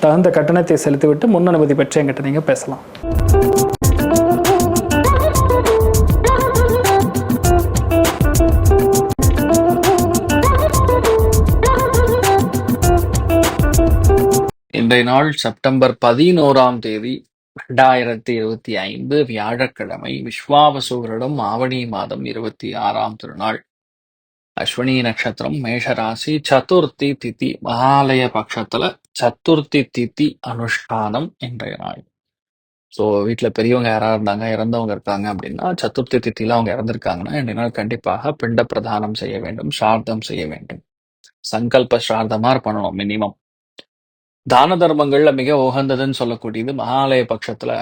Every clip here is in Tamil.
தகுந்த கட்டணத்தை செலுத்திவிட்டு முன் அனுமதி பெற்று எங்கிட்ட நீங்கள் பேசலாம். இன்றைய நாள் செப்டம்பர் பதினோராம் தேதி ரெண்டாயிரத்தி இருபத்தி ஐந்து வியாழக்கிழமை விஸ்வாவசூரிடம் ஆவணி மாதம் இருபத்தி ஆறாம் திருநாள். அஸ்வினி நட்சத்திரம் மேஷராசி சதுர்த்தி திதி மகாலய பட்சத்துல சதுர்த்தி திதி அனுஷ்டானம் இன்றைய நாள். ஸோ வீட்டில் பெரியவங்க யாராக இருந்தாங்க இறந்தவங்க இருக்காங்க அப்படின்னா சதுர்த்தி தித்தியில் அவங்க இறந்துருக்காங்கன்னா இன்றைய நாள் கண்டிப்பாக பிண்ட பிரதானம் செய்ய வேண்டும் சார்த்தம் செய்ய வேண்டும். சங்கல்ப சார்த்தமாக பண்ணணும் மினிமம் தான தர்மங்கள்ல மிக உகந்ததுன்னு சொல்லக்கூடியது மகாலய பட்சத்துல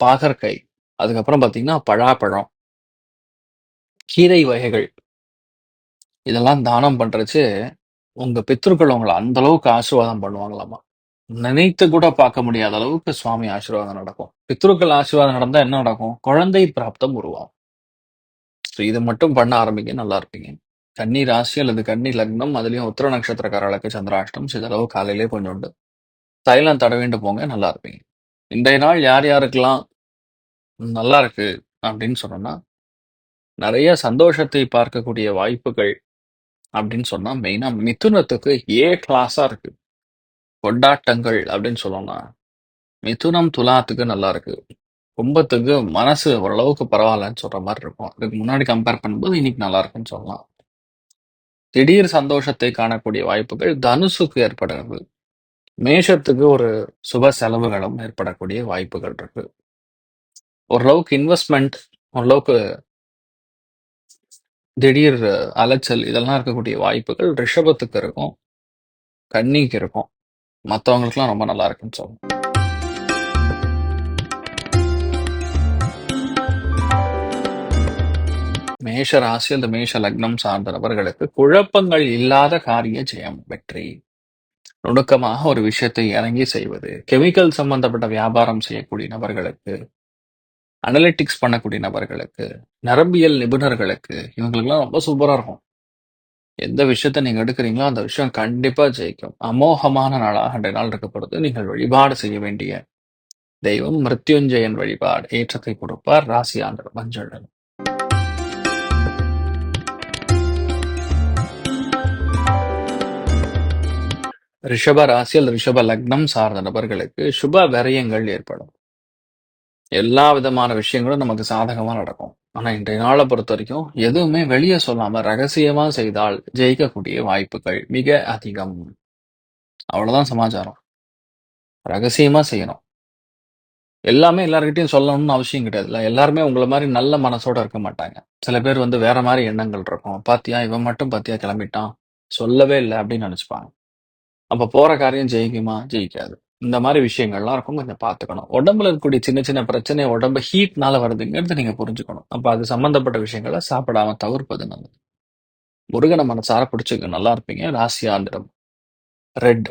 பாகற்கை. அதுக்கப்புறம் பார்த்தீங்கன்னா பழாப்பழம் கீரை வகைகள். இதெல்லாம் தானம் பண்றச்சு உங்க பித்ருக்கள் உங்களை அந்த அளவுக்கு ஆசீர்வாதம் பண்ணுவாங்களாமா? நினைத்து கூட பார்க்க முடியாத அளவுக்கு சுவாமி ஆசீர்வாதம் நடக்கும். பித்ருக்கள் ஆசீர்வாதம் நடந்தா என்ன நடக்கும்? குழந்தை பிராப்தம் உருவாகும். ஸோ இது மட்டும் பண்ண ஆரம்பிங்க நல்லா இருப்பீங்க. கன்னி ராசி அல்லது கன்னி லக்னம் அதுலயும் உத்திர நட்சத்திரக்காரர்களுக்கு சந்திராஷ்டம் சிதளவு காலையிலே கொஞ்சம் உண்டு. தைலம் தடவிண்டு போங்க நல்லா இருப்பீங்க. இன்றைய நாள் யார் யாருக்கெல்லாம் நல்லா இருக்கு அப்படின்னு சொன்னோம்னா நிறைய சந்தோஷத்தை பார்க்கக்கூடிய வாய்ப்புகள் அப்படின்னு சொன்னா மெயினா மிதுனத்துக்கு ஏ கிளாஸா இருக்கு. கொண்டாட்டங்கள் அப்படின்னு சொல்லலாம் மிதுனம் துலாத்துக்கு நல்லா இருக்கு. கும்பத்துக்கு மனசு ஓரளவுக்கு பரவாயில்லன்னு சொல்ற மாதிரி இருக்கும். அதுக்கு முன்னாடி கம்பேர் பண்ணும்போது இன்னைக்கு நல்லா இருக்குன்னு சொல்லலாம். திடீர் சந்தோஷத்தை காணக்கூடிய வாய்ப்புகள் தனுசுக்கு ஏற்படுகிறது. மேஷத்துக்கு ஒரு சுப செலவுகளும் ஏற்படக்கூடிய வாய்ப்புகள் இருக்கு. ஓரளவுக்கு இன்வெஸ்ட்மெண்ட் ஓரளவுக்கு திடீர் அலைச்சல் இதெல்லாம் இருக்கக்கூடிய வாய்ப்புகள் ரிஷபத்துக்கு இருக்கும். கன்னிக்கு இருக்கும். மற்றவங்களுக்குலாம் ரொம்ப நல்லா இருக்குன்னு சொல்லணும் மேஷ ராசி அந்த மேஷ லக்னம் சார்ந்த நபர்களுக்கு குழப்பங்கள் இல்லாத காரிய ஜெயம் வெற்றி. நுணுக்கமாக ஒரு விஷயத்தை இறங்கி செய்வது கெமிக்கல் சம்பந்தப்பட்ட வியாபாரம் செய்யக்கூடிய நபர்களுக்கு அனலிட்டிக்ஸ் பண்ணக்கூடிய நபர்களுக்கு நரம்பியல் நிபுணர்களுக்கு இவங்களுக்குலாம் ரொம்ப சூப்பராக இருக்கும். எந்த விஷயத்த நீங்க எடுக்கிறீங்களோ அந்த விஷயம் கண்டிப்பா ஜெயிக்கும். அமோகமான நாளாக அன்றைய நாள் இருக்கப்படுது. நீங்கள் வழிபாடு செய்ய வேண்டிய தெய்வம் மிருத்யுஞ்சயன் வழிபாடு. ஏற்றத்தை கொடுப்பார் ராசி ஆண்டர் மஞ்சள். ரிஷப ராசி அல்லது ரிஷப லக்னம் சார்ந்த நபர்களுக்கு சுப விரயங்கள் ஏற்படும். எல்லா விதமான விஷயங்களும் நமக்கு சாதகமா நடக்கும். ஆனா இன்றைய நாளை பொறுத்த வரைக்கும் எதுவுமே வெளியே சொல்லாம ரகசியமா செய்தால் ஜெயிக்கக்கூடிய வாய்ப்புகள் மிக அதிகம். அவ்வளவுதான் சமாச்சாரம். ரகசியமா செய்யணும். எல்லாமே எல்லாருக்கிட்டையும் சொல்லணும்னு அவசியம் கிடையாதுல்ல எல்லாருமே உங்களை மாதிரி நல்ல மனசோட இருக்க மாட்டாங்க. சில பேர் வந்து வேற மாதிரி எண்ணங்கள் இருக்கும். பாத்தியா இவன் மட்டும் பாத்தியா கிளம்பிட்டான். சொல்லவே இல்லை அப்படின்னு நினைச்சுப்பாங்க. அப்ப போற காரியம் ஜெயிக்குமா? ஜெயிக்காது. இந்த மாதிரி விஷயங்கள்லாம் இருக்கும் கொஞ்சம் பார்த்துக்கணும். உடம்புல இருக்கக்கூடிய சின்ன சின்ன பிரச்சனை உடம்பு ஹீட்னால வருதுங்கிறது நீங்க புரிஞ்சுக்கணும். அப்ப அது சம்பந்தப்பட்ட விஷயங்களை சாப்பிடாம தவிர்ப்பது நல்லது. முருகனை மனசார பிடிச்சிக்க நல்லா இருப்பீங்க. ராசியாந்திரம் ரெட்.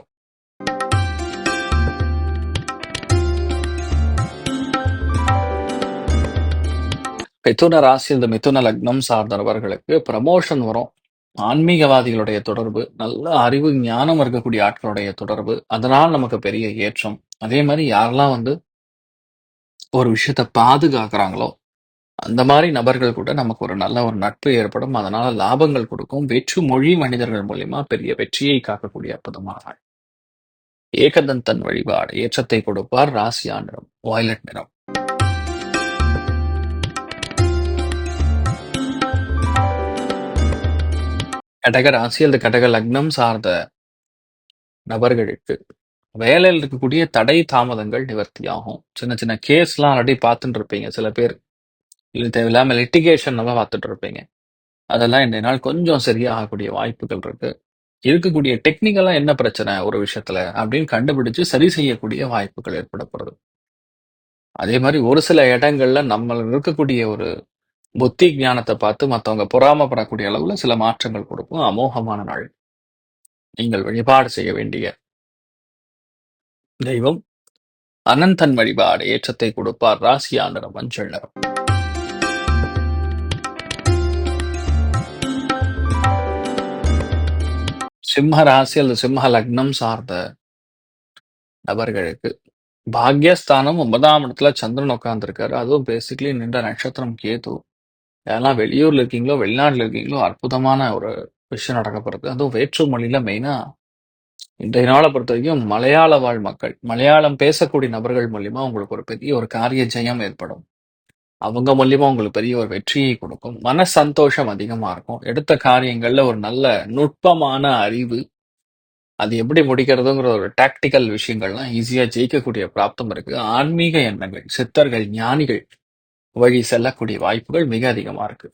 மிதுன ராசி இந்த மிதுன லக்னம் சார்ந்தவர்களுக்கு ப்ரமோஷன் வரும். ஆன்மீகவாதிகளுடைய தொடர்பு நல்ல அறிவு ஞானம் இருக்கக்கூடிய ஆட்களுடைய தொடர்பு அதனால் நமக்கு பெரிய ஏற்றம். அதே மாதிரி யாரெல்லாம் வந்து ஒரு விஷயத்த பாதுகாக்கிறாங்களோ அந்த மாதிரி நபர்கள் கூட நமக்கு ஒரு நல்ல ஒரு நட்பு ஏற்படும். அதனால லாபங்கள் கொடுக்கும். வெற்று மொழி மனிதர்கள் மூலியமா பெரிய வெற்றியை காக்கக்கூடிய அற்புதமான நாள். ஏகதந்தன் வழிபாடு ஏற்றத்தை கொடுப்பார். ராசியா நிறம் வாய்லட் நிறம். கடக ராசி அல்லது கடக லக்னம் சார்ந்த நபர்களுக்கு வேலையில் இருக்கக்கூடிய தடை தாமதங்கள் நிவர்த்தியாகும். சின்ன சின்ன கேஸ்லாம் ஆல்ரெடி பார்த்துட்டு இருப்பீங்க. சில பேர் இது தேவையில்லாம லிட்டிகேஷன் நம்ம பார்த்துட்டு இருப்பீங்க. அதெல்லாம் இந்த நாள் கொஞ்சம் சரியாகக்கூடிய வாய்ப்புகள் இருக்கு. இருக்கக்கூடிய டெக்னிக்கலாக என்ன பிரச்சனை ஒரு விஷயத்துல அப்படின்னு கண்டுபிடிச்சு சரி செய்யக்கூடிய வாய்ப்புகள் ஏற்படப்படுது அதே மாதிரி ஒரு சில இடங்கள்ல நம்ம இருக்கக்கூடிய ஒரு புத்தி ஞானத்தை பார்த்து மத்தவங்க பொறாமப்படக்கூடிய அளவுல சில மாற்றங்கள் கொடுக்கும். அமோகமான நாள். நீங்கள் வழிபாடு செய்ய வேண்டிய தெய்வம். அனந்தன் வழிபாடு ஏற்றத்தை கொடுப்பார். ராசியா நிறம் மஞ்சள் நிறம். சிம்ம ராசி அல்லது சிம்ம லக்னம் சார்ந்த நபர்களுக்கு பாக்யஸ்தானம் ஒன்பதாம் இடத்துல சந்திரன் உட்கார்ந்துருக்காரு. அதுவும் பேசிக்கலி நின்ற நட்சத்திரம் கேது. யாரெல்லாம் வெளியூர்ல இருக்கீங்களோ வெளிநாட்டுல இருக்கீங்களோ அற்புதமான ஒரு விஷயம் நடக்க போறது. அதுவும் வேற்று மொழியில மெயினா இன்றைய நாளை பொறுத்த வரைக்கும் மலையாள வாழ் மக்கள் மலையாளம் பேசக்கூடிய நபர்கள் மூலியமா உங்களுக்கு ஒரு பெரிய ஒரு காரிய ஜெயம் ஏற்படும். அவங்க மூலியமா உங்களுக்கு பெரிய ஒரு வெற்றியை கொடுக்கும். மன சந்தோஷம் அதிகமா இருக்கும். எடுத்த காரியங்கள்ல ஒரு நல்ல நுட்பமான அறிவு அது எப்படி முடிக்கிறதுங்கிற ஒரு டாக்டிக்கல் விஷயங்கள்லாம் ஈஸியா ஜெயிக்கக்கூடிய பிராப்தம் இருக்கு. ஆன்மீக எண்ணங்கள் சித்தர்கள் ஞானிகள் வழி செல்லக்கூடிய வாய்ப்புகள் மிக அதிகமா இருக்கு.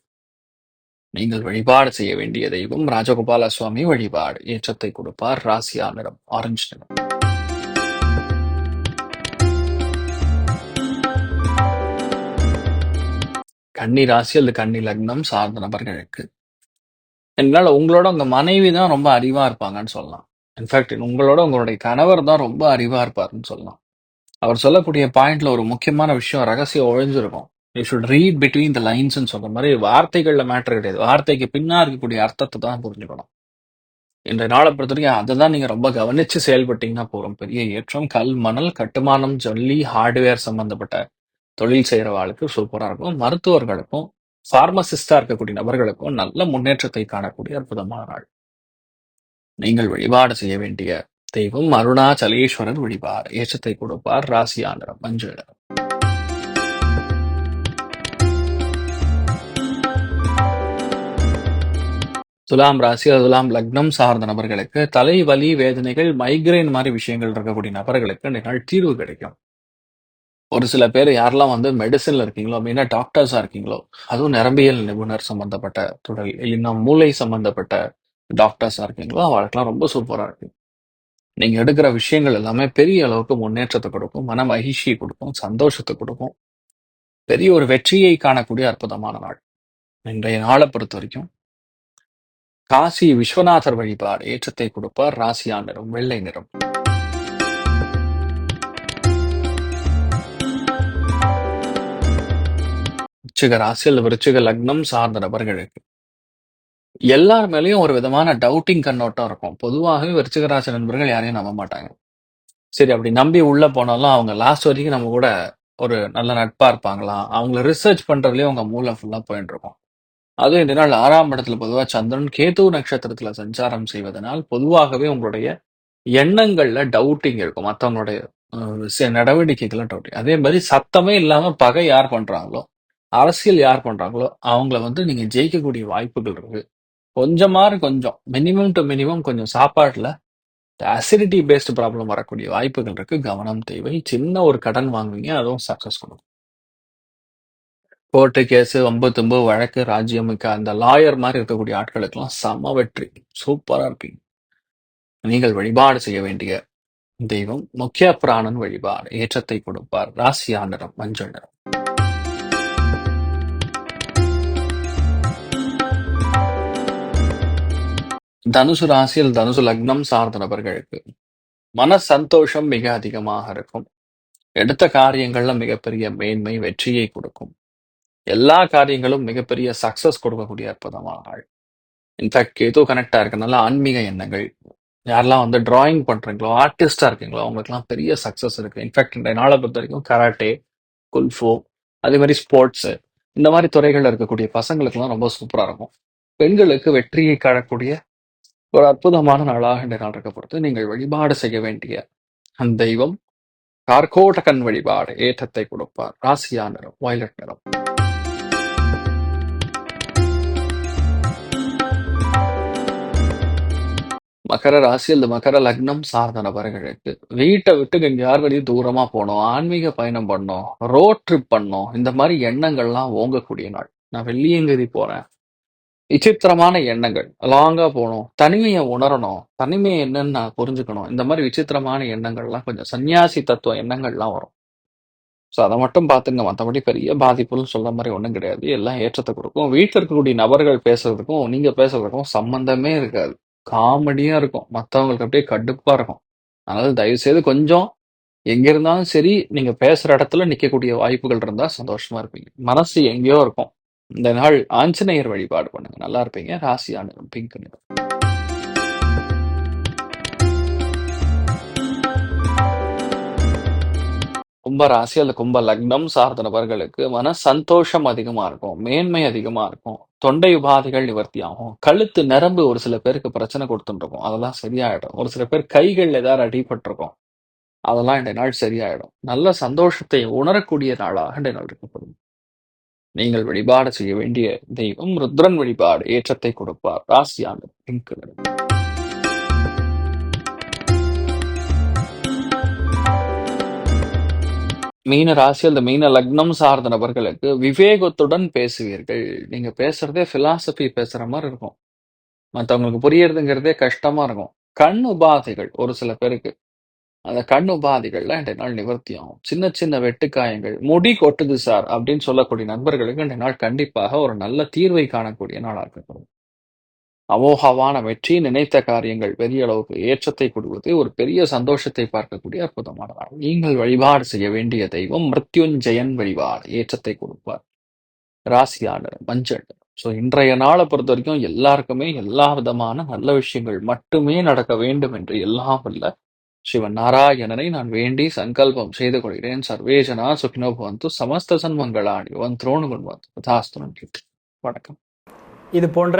நீங்கள் வழிபாடு செய்ய வேண்டிய தெய்வம் ராஜகோபால சுவாமி வழிபாடு. ஏற்றத்தை கொடுப்பார் ராசியா நிறம் ஆரஞ்சு நிறம். கன்னி ராசி அல்லது கன்னி லக்னம் சார்ந்த நபர்களுக்கு. என்னால் உங்களோட உங்க மனைவி தான் ரொம்ப அறிவா இருப்பாங்கன்னு சொல்லலாம். இன்ஃபேக்ட் உங்களோட உங்களுடைய கணவர் தான் ரொம்ப அறிவா இருப்பாருன்னு சொல்லலாம். அவர் சொல்லக்கூடிய பாயிண்ட்ல ஒரு முக்கியமான விஷயம் ரகசியம் ஒழிஞ்சிருக்கும். You should read between the லைன்ஸ்ன்னு சொல்ற மாதிரி வார்த்தைகள்ல மேட்டர் கிடையாது. வார்த்தைக்கு பின்னா இருக்கக்கூடிய அர்த்தத்தை தான் புரிஞ்சுக்கணும். இன்றைய நாளை பொறுத்த வரைக்கும் அதை தான் நீங்க ரொம்ப கவனிச்சு செயல்பட்டீங்கன்னா போறோம் பெரிய ஏற்றம் கல் மணல் கட்டுமானம் ஜல்லி ஹார்ட்வேர் சம்பந்தப்பட்ட தொழில் செய்யறவாளுக்கு சூப்பரா இருக்கும். மருத்துவர்களுக்கும் பார்மசிஸ்டா இருக்கக்கூடிய நபர்களுக்கும் நல்ல முன்னேற்றத்தை காணக்கூடிய அற்புதமான நாள். நீங்கள் வழிபாடு செய்ய வேண்டிய தெய்வம் அருணாச்சலேஸ்வரர் வழிபாடு. ஏற்றத்தை கொடுப்பார். ராசியா நிறம். மஞ்சள் துலாம் ராசி அல்லது துலாம் லக்னம் சார்ந்த நபர்களுக்கு தலைவலி வேதனைகள் மைக்ரைன் மாதிரி விஷயங்கள் இருக்கக்கூடிய நபர்களுக்கு இந்த நாள் தீர்வு கிடைக்கும். ஒரு சில பேர் யாரெல்லாம் வந்து மெடிசன்ல இருக்கீங்களோ மெயினாக டாக்டர்ஸா இருக்கீங்களோ அதுவும் நரம்பியல் நிபுணர் சம்பந்தப்பட்ட தொடர் இல்லைன்னா மூளை சம்பந்தப்பட்ட டாக்டர்ஸா இருக்கீங்களோ அவளுக்கெல்லாம் ரொம்ப சூப்பரா இருக்கு நீங்க எடுக்கிற விஷயங்கள் எல்லாமே பெரிய அளவுக்கு முன்னேற்றத்தை கொடுக்கும் மன மகிழ்ச்சியை கொடுக்கும் சந்தோஷத்தை கொடுக்கும். பெரிய ஒரு வெற்றியை காணக்கூடிய அற்புதமான நாள். இன்றைய நாளை பொறுத்த வரைக்கும் காசி விஸ்வநாதர் வழிபாடு ஏற்றத்தை கொடுப்பார் ராசியா நிறம் வெள்ளை நிறம். விருச்சிக ராசியில் விருச்சிக லக்னம் சார்ந்த நபர்களுக்கு. எல்லார் மேலயும் ஒரு விதமான டவுட்டிங் கண்ணோட்டம் இருக்கும். பொதுவாகவே விருச்சிக ராசி நண்பர்கள் யாரையும் நம்ப மாட்டாங்க. சரி அப்படி நம்பி உள்ள போனாலும் அவங்க லாஸ்ட் வரைக்கும் நம்ம கூட ஒரு நல்ல நட்பா இருப்பாங்களா அவங்கள ரிசர்ச் பண்றதுலயே அவங்க மூளை ஃபுல்லா போயிட்டு இருக்கும். அதுவும் இந்த நாள் ஆறாம் இடத்துல பொதுவாக சந்திரன் கேது நட்சத்திரத்துல சஞ்சாரம் செய்வதனால் பொதுவாகவே உங்களுடைய எண்ணங்கள்ல டவுட்டிங் இருக்கும். மற்றவங்களுடைய நடவடிக்கைகள்ல டவுட்டிங் அதே மாதிரி சத்தமே இல்லாம பகை யார் பண்றாங்களோ அரசியல் யார் பண்றாங்களோ அவங்கள வந்து நீங்க ஜெயிக்கக்கூடிய வாய்ப்புகள் இருக்கு. கொஞ்சமாறு கொஞ்சம் மினிமம் டு மினிமம் கொஞ்சம் சாப்பாட்டுல அசிடிட்டி பேஸ்டு ப்ராப்ளம் வரக்கூடிய வாய்ப்புகள் இருக்கு. கவனம் தேவை. சின்ன ஒரு கடன் வாங்குவீங்க அதுவும் சக்சஸ் கொடுக்கும். கோர்ட்டு கேஸ் வம்பு வழக்கு ராஜ்யமிக்க அந்த லாயர் மாதிரி இருக்கக்கூடிய ஆட்களுக்கெல்லாம் சம வெற்றி. சூப்பராக இருப்பீங்க. நீங்கள் வழிபாடு செய்ய வேண்டிய தெய்வம் முக்கிய பிராணன் வழிபாடு. ஏற்றத்தை கொடுப்பார். ராசியா நிறம் மஞ்சள் நிறம். தனுசு ராசியில் தனுசு லக்னம் சார்ந்த நபர்களுக்கு மன சந்தோஷம் மிக அதிகமாக இருக்கும். எடுத்த காரியங்கள்ல மிகப்பெரிய மேன்மை வெற்றியை கொடுக்கும். எல்லா காரியங்களும் மிகப்பெரிய சக்சஸ் கொடுக்கக்கூடிய அற்புதமான நாள் இன்ஃபேக்ட் கேது கனெக்டாக இருக்கனால ஆன்மீக எண்ணங்கள். யாரெல்லாம் வந்து டிராயிங் பண்றீங்களோ ஆர்டிஸ்டாக இருக்கீங்களோ அவங்களுக்குலாம் பெரிய சக்ஸஸ் இருக்கு. இன்ஃபேக்ட் இந்த நாளை பொறுத்த வரைக்கும் கராட்டே குல்ஃபோ அதே மாதிரி ஸ்போர்ட்ஸு இந்த மாதிரி துறைகளில் இருக்கக்கூடிய பசங்களுக்குலாம் ரொம்ப சூப்பராக இருக்கும். பெண்களுக்கு வெற்றியை காணக்கூடிய ஒரு அற்புதமான நாளாக இந்த நாள் இருக்க பொறுத்து நீங்கள் வழிபாடு செய்ய வேண்டிய அந்த தெய்வம் கார்கோடகன் வழிபாடு ஏற்றத்தை கொடுப்பார். ராசியா நிறம் வயலட் நிறம். மகர ராசி அல்லது மகர லக்னம் சார்ந்த நபர்களுக்கு வீட்டை விட்டு எங்கேயார் வெளியே தூரமா போனோம் ஆன்மீக பயணம் பண்ணோம் ரோட் ட்ரிப் பண்ணோம். இந்த மாதிரி எண்ணங்கள்லாம் ஓங்கக்கூடிய நாள். நான் வெள்ளியங்கிரி போறேன். விசித்திரமான எண்ணங்கள். லாங்கா போகணும். தனிமையை உணரணும். தனிமையை என்னன்னு நான் புரிஞ்சுக்கணும். இந்த மாதிரி விசித்திரமான எண்ணங்கள்லாம் கொஞ்சம் சன்னியாசி தத்துவ எண்ணங்கள்லாம் வரும். ஸோ அதை மட்டும் பார்த்துங்க. மற்றபடி பெரிய பாதிப்புன்னு சொல்ற மாதிரி ஒன்றும் கிடையாது. எல்லாம் ஏற்றத்தை கொடுக்கும். வீட்டில் இருக்கக்கூடிய நபர்கள் பேசுறதுக்கும் நீங்க பேசுறதுக்கும் சம்பந்தமே இருக்காது. காமெடியா இருக்கும். மற்றவங்களுக்கு அப்படியே கடுப்பா இருக்கும். அதனால தயவு செய்து கொஞ்சம் எங்க இருந்தாலும் சரி நீங்க பேசுற இடத்துல நிக்கக்கூடிய வாய்ப்புகள் இருந்தா சந்தோஷமா இருப்பீங்க. மனசு எங்கேயோ இருக்கும். இந்த நாள் ஆஞ்சநேயர் வழிபாடு பண்ணுங்க. நல்லா இருப்பீங்க. ராசியான பிங்க் நிறம் கும்ப ராசி அல்லது கும்ப லக்னம் சார்ந்த நபர்களுக்கு மன சந்தோஷம் அதிகமா இருக்கும் மேன்மை அதிகமா இருக்கும் தொண்டை உபாதைகள் நிவர்த்தி ஆகும் கழுத்து நரம்பு ஒரு சில பேருக்கு பிரச்சனை கொடுத்துட்டு அதெல்லாம் சரியாயிடும். ஒரு சில பேர் கைகள் ஏதாவது அடிபட்டிருக்கும் அதெல்லாம் இந்த நாள் சரியாயிடும். நல்ல சந்தோஷத்தை உணரக்கூடிய நாளாக இந்த நாள் இருக்கப்படும் நீங்கள் வழிபாடு செய்ய வேண்டிய தெய்வம் ருத்ரன் வழிபாடு ஏற்றத்தை கொடுப்பார். ராசியான பிங்க் மீன ராசி அந்த மீன லக்னம் சார்ந்த நபர்களுக்கு விவேகத்துடன் பேசுவீர்கள். நீங்க பேசுறதே பிலாசபி பேசுற மாதிரி இருக்கும். மற்றவங்களுக்கு புரியறதுங்கிறதே கஷ்டமா இருக்கும். கண் உபாதைகள் ஒரு சில பேருக்கு. அந்த கண் உபாதைகள்லாம் இன்றைய நாள் நிவர்த்தி ஆகும் சின்ன சின்ன வெட்டுக்காயங்கள் முடி கொட்டுது சார் அப்படின்னு சொல்லக்கூடிய நண்பர்களுக்கு இன்றைய நாள் கண்டிப்பாக ஒரு நல்ல தீர்வை காணக்கூடிய நாளாக இருக்கும். அமோகமான வெற்றி நினைத்த காரியங்கள் பெரிய அளவுக்கு ஏற்றத்தை கொடுவது ஒரு பெரிய சந்தோஷத்தை பார்க்கக்கூடிய அற்புதமான நீங்கள் வழிபாடு செய்ய வேண்டிய தெய்வம் மிருத்யுஞ்சயன் வழிபாடு ஏற்றத்தை கொடுப்பார். ராசியாளர் மஞ்சள். ஸோ இன்றைய நாளை பொறுத்த வரைக்கும் எல்லாருக்குமே எல்லா விதமான நல்ல விஷயங்கள் மட்டுமே நடக்க வேண்டும் என்று எல்லாம் வல்ல சிவன் நாராயணனை நான் வேண்டி சங்கல்பம் செய்து கொள்கிறேன். சர்வேஜனா சுகினோ பவந்து சமஸ்த சன்மங்களாணி வன் துரோணு கொண்டு தாஸ்து நன்றி வணக்கம். இது போன்ற